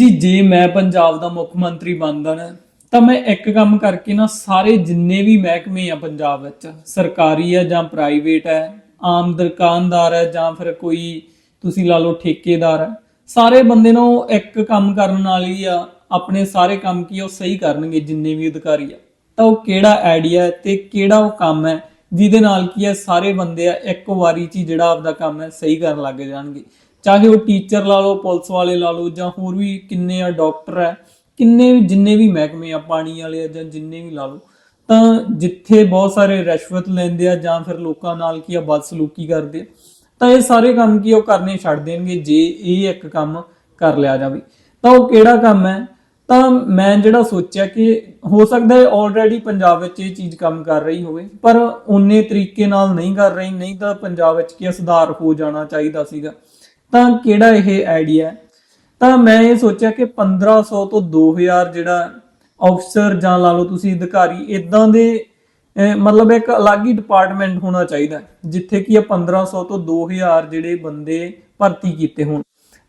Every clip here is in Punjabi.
ਜੀ, ਜੇ ਮੈਂ ਪੰਜਾਬ ਦਾ ਮੁੱਖ ਮੰਤਰੀ ਬਣਦਾ ਨਾ, ਤਾਂ ਮੈਂ ਇੱਕ ਕੰਮ ਕਰਕੇ ਨਾ ਸਾਰੇ ਜਿੰਨੇ ਵੀ ਮਹਿਕਮੇ ਆ ਪੰਜਾਬ ਵਿੱਚ, ਸਰਕਾਰੀ ਆ ਜਾਂ ਪ੍ਰਾਈਵੇਟ ਹੈ ਆਮ ਦੁਕਾਨਦਾਰ ਹੈ ਜਾਂ ਫਿਰ ਕੋਈ ਤੁਸੀਂ ਲਾ ਲਓ ਠੇਕੇਦਾਰ ਹੈ ਸਾਰੇ ਬੰਦੇ ਨੂੰ ਇੱਕ ਕੰਮ ਕਰਨ ਨਾਲ ਆ, ਆਪਣੇ ਸਾਰੇ ਕੰਮ ਕੀ ਉਹ ਸਹੀ ਕਰਨਗੇ ਜਿੰਨੇ ਵੀ ਅਧਿਕਾਰੀ ਆ। ਤਾਂ ਉਹ ਕਿਹੜਾ ਆਈਡੀਆ ਤੇ ਕਿਹੜਾ ਉਹ ਕੰਮ ਹੈ, ਜਿਹਦੇ ਨਾਲ ਕੀ ਹੈ, ਸਾਰੇ ਬੰਦੇ ਆ ਇੱਕ ਵਾਰੀ ਚ ਜਿਹੜਾ ਆਪਦਾ ਕੰਮ ਹੈ ਸਹੀ ਕਰਨ ਲੱਗ ਜਾਣਗੇ। ਚਾਹੇ ਉਹ ਟੀਚਰ ਲਾ ਲਓ, ਪੁਲਿਸ ਵਾਲੇ ਲਾ ਲਓ, ਜਾਂ ਹੋਰ ਵੀ ਕਿੰਨੇ ਆ ਡਾਕਟਰ ਹੈ ਕਿੰਨੇ ਵੀ, ਜਿੰਨੇ ਵੀ ਮਹਿਕਮੇ ਆ, ਪਾਣੀ ਵਾਲੇ ਆ ਜਾਂ ਜਿੰਨੇ ਵੀ ਲਾ ਲਓ, ਤਾਂ ਜਿੱਥੇ ਬਹੁਤ ਸਾਰੇ ਰਿਸ਼ਵਤ ਲੈਂਦੇ ਆ ਜਾਂ ਫਿਰ ਲੋਕਾਂ ਨਾਲ ਕੀ ਆ, ਬਦਸਲੂਕੀ ਕਰਦੇ ਆ, ਤਾਂ ਇਹ ਸਾਰੇ ਕੰਮ ਕੀ ਉਹ ਕਰਨੇ ਛੱਡ ਦੇਣਗੇ ਜੇ ਇਹ ਇੱਕ ਕੰਮ ਕਰ ਲਿਆ ਜਾਵੇ। ਤਾਂ ਉਹ ਕਿਹੜਾ ਕੰਮ ਹੈ? ਤਾਂ ਮੈਂ ਜਿਹੜਾ ਸੋਚਿਆ ਕਿ ਹੋ ਸਕਦਾ ਹੈ ਆਲਰੇਡੀ ਪੰਜਾਬ ਵਿੱਚ ਇਹ ਚੀਜ਼ ਕੰਮ ਕਰ ਰਹੀ ਹੋਵੇ, ਪਰ ਉਨੇ ਤਰੀਕੇ ਨਾਲ ਨਹੀਂ ਕਰ ਰਹੀ, ਨਹੀਂ ਤਾਂ ਪੰਜਾਬ ਵਿੱਚ ਕੀ ਸੁਧਾਰ ਹੋ ਜਾਣਾ ਚਾਹੀਦਾ ਸੀਗਾ। ਤਾਂ ਕਿਹੜਾ ਇਹ ਆਈਡੀਆ ਤਾਂ ਮੈਂ ਇਹ ਸੋਚਿਆ ਕਿ 1500 ਤੋਂ 2000 ਜਿਹੜਾ ਅਫਸਰ ਜਾਂ ਲਾ ਲਓ ਤੁਸੀਂ ਅਧਿਕਾਰੀ ਇਦਾਂ ਦੇ ਮਤਲਬ ਇੱਕ ਅਲੱਗ ਹੀ ਡਿਪਾਰਟਮੈਂਟ ਹੋਣਾ ਚਾਹੀਦਾ ਜਿੱਥੇ ਕਿ ਆ 1500 ਤੋਂ 2000 ਜਿਹੜੇ ਬੰਦੇ ਭਰਤੀ ਕੀਤੇ ਹੋਣ।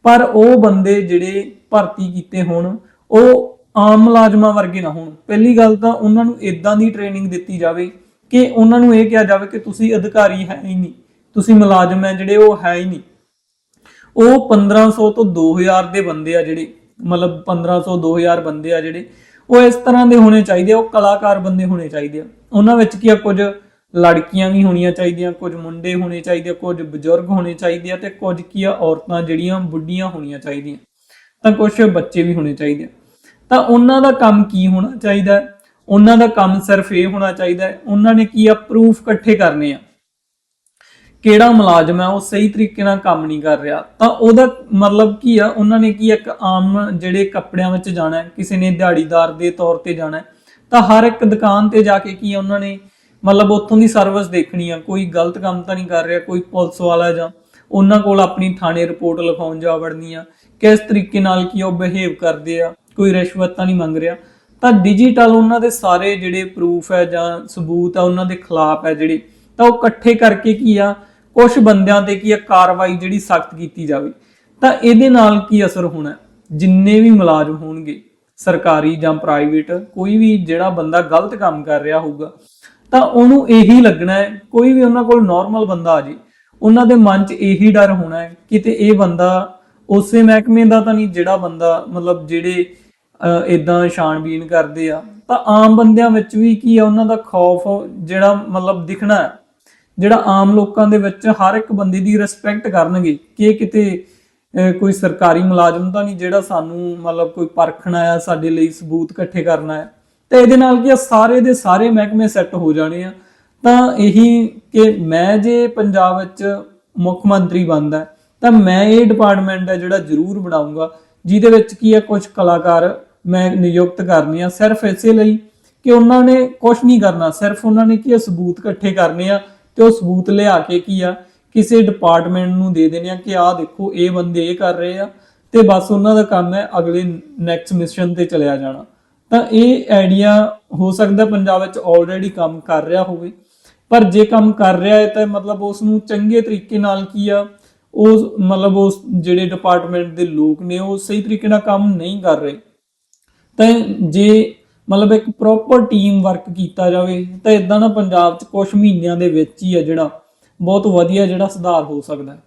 ਪਰ ਉਹ ਬੰਦੇ ਜਿਹੜੇ ਭਰਤੀ ਕੀਤੇ ਹੋਣ, ਉਹ ਆਮ ਮੁਲਾਜ਼ਮਾਂ ਵਰਗੇ ਨਾ ਹੋਣ। ਪਹਿਲੀ ਗੱਲ ਤਾਂ ਉਹਨਾਂ ਨੂੰ ਇਦਾਂ ਦੀ ਟ੍ਰੇਨਿੰਗ ਦਿੱਤੀ ਜਾਵੇ ਕਿ ਉਹਨਾਂ ਨੂੰ ਇਹ ਕਿਹਾ ਜਾਵੇ ਕਿ ਤੁਸੀਂ ਅਧਿਕਾਰੀ ਹੈ ਹੀ ਨਹੀਂ, ਤੁਸੀਂ ਮੁਲਾਜ਼ਮ ਹੈ ਜਿਹੜੇ ਉਹ ਹੈ ਹੀ ਨਹੀਂ। ਉਹ 1500 ਤੋਂ 2000 ਦੇ ਬੰਦੇ ਆ ਜਿਹੜੇ, ਮਤਲਬ 1500 2000 ਬੰਦੇ ਆ ਜਿਹੜੇ, ਉਹ ਇਸ ਤਰ੍ਹਾਂ ਦੇ ਹੋਣੇ ਚਾਹੀਦੇ ਆ, ਉਹ ਕਲਾਕਾਰ ਬੰਦੇ ਹੋਣੇ ਚਾਹੀਦੇ ਆ। ਉਹਨਾਂ ਵਿੱਚ ਕੀ ਆ, ਕੁਝ ਲੜਕੀਆਂ ਵੀ ਹੋਣੀਆਂ ਚਾਹੀਦੀਆਂ, ਕੁਝ ਮੁੰਡੇ ਹੋਣੇ ਚਾਹੀਦੇ ਆ, ਕੁਝ ਬਜ਼ੁਰਗ ਹੋਣੇ ਚਾਹੀਦੇ ਆ ਤੇ ਕੁਝ ਕੀ ਆ, ਔਰਤਾਂ ਜਿਹੜੀਆਂ ਬੁੱਢੀਆਂ ਹੋਣੀਆਂ ਚਾਹੀਦੀਆਂ, ਤਾਂ ਕੁਝ ਬੱਚੇ ਵੀ ਹੋਣੇ ਚਾਹੀਦੇ ਆ। ਤਾਂ ਉਹਨਾਂ ਦਾ ਕੰਮ ਕੀ ਹੋਣਾ ਚਾਹੀਦਾ? ਉਹਨਾਂ ਦਾ ਕੰਮ ਸਿਰਫ ਇਹ ਹੋਣਾ ਚਾਹੀਦਾ, ਉਹਨਾਂ ਨੇ ਕੀ ਆ ਪ੍ਰੂਫ ਇਕੱਠੇ ਕਰਨੇ ਆ। ਕਿਹੜਾ ਮੁਲਾਜ਼ਮ ਹੈ, ਉਹ ਸਹੀ ਤਰੀਕੇ ਨਾਲ ਕੰਮ ਨਹੀਂ ਕਰ ਰਿਹਾ। ਤਾਂ ਉਹਦਾ ਮਤਲਬ ਕੀ ਆ? ਉਹਨਾਂ ਨੇ ਕੀ ਇੱਕ ਆਮ ਜਿਹੜੇ ਕੱਪੜਿਆਂ ਵਿੱਚ ਜਾਣਾ ਕਿਸੇ ਨੇ ਦਿਹਾੜੀਦਾਰ ਦੇ ਤੌਰ ਤੇ ਜਾਣਾ ਤਾਂ ਹਰ ਇੱਕ ਦੁਕਾਨ ਤੇ ਜਾ ਕੇ ਕੀ ਆ? ਉਹਨਾਂ ਨੇ ਮਤਲਬ ਉੱਥੋਂ ਦੀ ਸਰਵਿਸ ਦੇਖਣੀ ਆ। ਕੋਈ ਗਲਤ ਕੰਮ ਤਾਂ ਨਹੀਂ ਕਰ ਰਿਹਾ, ਕੋਈ ਪੁਲਿਸ ਵਾਲਾ ਜਾਂ ਉਹਨਾਂ ਕੋਲ ਆਪਣੀ ਥਾਣੇ ਰਿਪੋਰਟ ਲਿਖਾਉਣ ਜਾ ਵੜਨੀ ਆ। ਕਿਸ ਤਰੀਕੇ ਨਾਲ ਕੀ ਉਹ ਬਿਹੇਵ ਕਰਦੇ ਆ, ਕੋਈ ਰਿਸ਼ਵਤ ਤਾਂ ਨਹੀਂ ਮੰਗ ਰਿਹਾ। ਤਾਂ ਡਿਜੀਟਲ ਉਹਨਾਂ ਦੇ ਸਾਰੇ ਜਿਹੜੇ ਪ੍ਰੂਫ ਹੈ ਜਾਂ ਸਬੂਤ ਆ, ਉਹਨਾਂ ਦੇ ਖਿਲਾਫ ਹੈ ਜਿਹੜੇ। ਤਾਂ ਉਹ ਇਕੱਠੇ ਕਰਕੇ ਕੀ ਆ? ਕੁਝ ਬੰਦਿਆਂ ਤੇ ਕੀ ਆ, ਕਾਰਵਾਈ ਜਿਹੜੀ ਸਖਤ ਕੀਤੀ ਜਾਵੇ, ਤਾਂ ਇਹਦੇ ਨਾਲ ਕੀ ਅਸਰ ਹੋਣਾ? ਜਿੰਨੇ ਵੀ ਮੁਲਾਜ਼ਮ ਹੋਣਗੇ, ਸਰਕਾਰੀ ਜਾਂ ਪ੍ਰਾਈਵੇਟ ਕੋਈ ਵੀ ਜਿਹੜਾ ਬੰਦਾ ਗਲਤ ਕੰਮ ਕਰ ਰਿਹਾ ਹੋਊਗਾ, ਤਾਂ ਉਹਨੂੰ ਇਹੀ ਲੱਗਣਾ ਹੈ, ਕੋਈ ਵੀ ਉਹਨਾਂ ਕੋਲ ਨਾਰਮਲ ਬੰਦਾ ਆ ਜੇ, ਉਹਨਾਂ ਦੇ ਮਨ 'ਚ ਇਹੀ ਡਰ ਹੋਣਾ ਹੈ ਕਿਤੇ ਇਹ ਬੰਦਾ ਉਸੇ ਮਹਿਕਮੇ ਦਾ ਤਾਂ ਨਹੀਂ, ਜਿਹੜਾ ਬੰਦਾ ਮਤਲਬ ਜਿਹੜੇ ਇਦਾਂ ਛਾਣਬੀਨ ਕਰਦੇ ਆ, ਤਾਂ ਆਮ ਬੰਦਿਆਂ ਵਿੱਚ ਵੀ ਕੀ ਆ, ਉਹਨਾਂ ਦਾ ਖੌਫ ਜਿਹੜਾ ਮਤਲਬ ਦਿਖਣਾ ਜਿਹੜਾ ਆਮ ਲੋਕਾਂ ਦੇ ਵਿੱਚ ਹਰ ਇੱਕ ਬੰਦੇ ਦੀ ਰਿਸਪੈਕਟ ਕਰਨਗੇ ਕਿ ਇਹ ਕਿਤੇ ਕੋਈ ਸਰਕਾਰੀ ਮੁਲਾਜ਼ਮ ਤਾਂ ਨਹੀਂ ਜਿਹੜਾ ਸਾਨੂੰ ਮਤਲਬ ਕੋਈ ਪਰਖਣ ਆਇਆ ਸਾਡੇ ਲਈ ਸਬੂਤ ਇਕੱਠੇ ਕਰਨਾ ਹੈ। ਤੇ ਇਹਦੇ ਨਾਲ ਕੀ ਆ, ਸਾਰੇ ਦੇ ਸਾਰੇ ਮਹਿਕਮੇ ਸੈੱਟ ਹੋ ਜਾਣੇ ਆ। ਤਾਂ ਇਹੀ ਕਿ ਮੈਂ ਜੇ ਪੰਜਾਬ ਵਿੱਚ ਮੁੱਖ ਮੰਤਰੀ ਬਣਦਾ ਤਾਂ ਮੈਂ ਇਹ ਡਿਪਾਰਟਮੈਂਟ ਹੈ ਜਿਹੜਾ ਜ਼ਰੂਰ ਬਣਾਉਂਗਾ ਜਿਹਦੇ ਵਿੱਚ ਕੀ ਹੈ ਕੁਝ ਕਲਾਕਾਰ ਮੈਂ ਨਿਯੁਕਤ ਕਰਨੇ ਆ ਸਿਰਫ ਇਸੇ ਲਈ ਕਿ ਉਹਨਾਂ ਨੇ ਕੁਝ ਨਹੀਂ ਕਰਨਾ, ਸਿਰਫ ਉਹਨਾਂ ਨੇ ਕੀ ਆ, ਸਬੂਤ ਇਕੱਠੇ ਕਰਨੇ ਆ ਤੇ ਉਹ ਸਬੂਤ ਲਿਆ ਕੇ ਕੀ ਆ? ਕਿਸੇ ਡਿਪਾਰਟਮੈਂਟ ਨੂੰ ਦੇ ਦੇਣੇ ਆ ਕਿ ਆਹ ਦੇਖੋ, ਇਹ ਬੰਦੇ ਇਹ ਕਰ ਰਹੇ ਆ ਤੇ ਬਸ ਉਹਨਾਂ ਦਾ ਕੰਮ ਹੈ ਅਗਲੇ ਨੈਕਸਟ ਮਿਸ਼ਨ ਤੇ ਚਲਿਆ ਜਾਣਾ। ਤਾਂ ਇਹ ਆਈਡੀਆ ਹੋ ਸਕਦਾ ਪੰਜਾਬ ਵਿੱਚ ਆਲਰੇਡੀ ਕੰਮ ਕਰ ਰਿਹਾ ਹੋਵੇ। ਪਰ ਜੇ ਕੰਮ ਕਰ ਰਿਹਾ ਹੈ ਤਾਂ ਮਤਲਬ ਉਸ ਨੂੰ ਚੰਗੇ ਤਰੀਕੇ ਨਾਲ ਕੀ ਆ? ਉਹ ਮਤਲਬ ਉਸ ਜਿਹੜੇ ਡਿਪਾਰਟਮੈਂਟ ਦੇ ਲੋਕ ਨੇ, ਉਹ ਸਹੀ ਤਰੀਕੇ ਨਾਲ ਕੰਮ ਨਹੀਂ ਕਰ ਰਹੇ। ਤਾਂ ਜੇ ਮਤਲਬ ਇੱਕ ਪ੍ਰੋਪਰ ਟੀਮ ਵਰਕ ਕੀਤਾ ਜਾਵੇ, ਤਾਂ ਇਦਾਂ ਨਾ ਪੰਜਾਬ 'ਚ ਕੁਝ ਮਹੀਨਿਆਂ ਦੇ ਵਿੱਚ ਹੀ ਆ ਜਿਹੜਾ ਬਹੁਤ ਵਧੀਆ ਜਿਹੜਾ ਸੁਧਾਰ ਹੋ ਸਕਦਾ ਹੈ।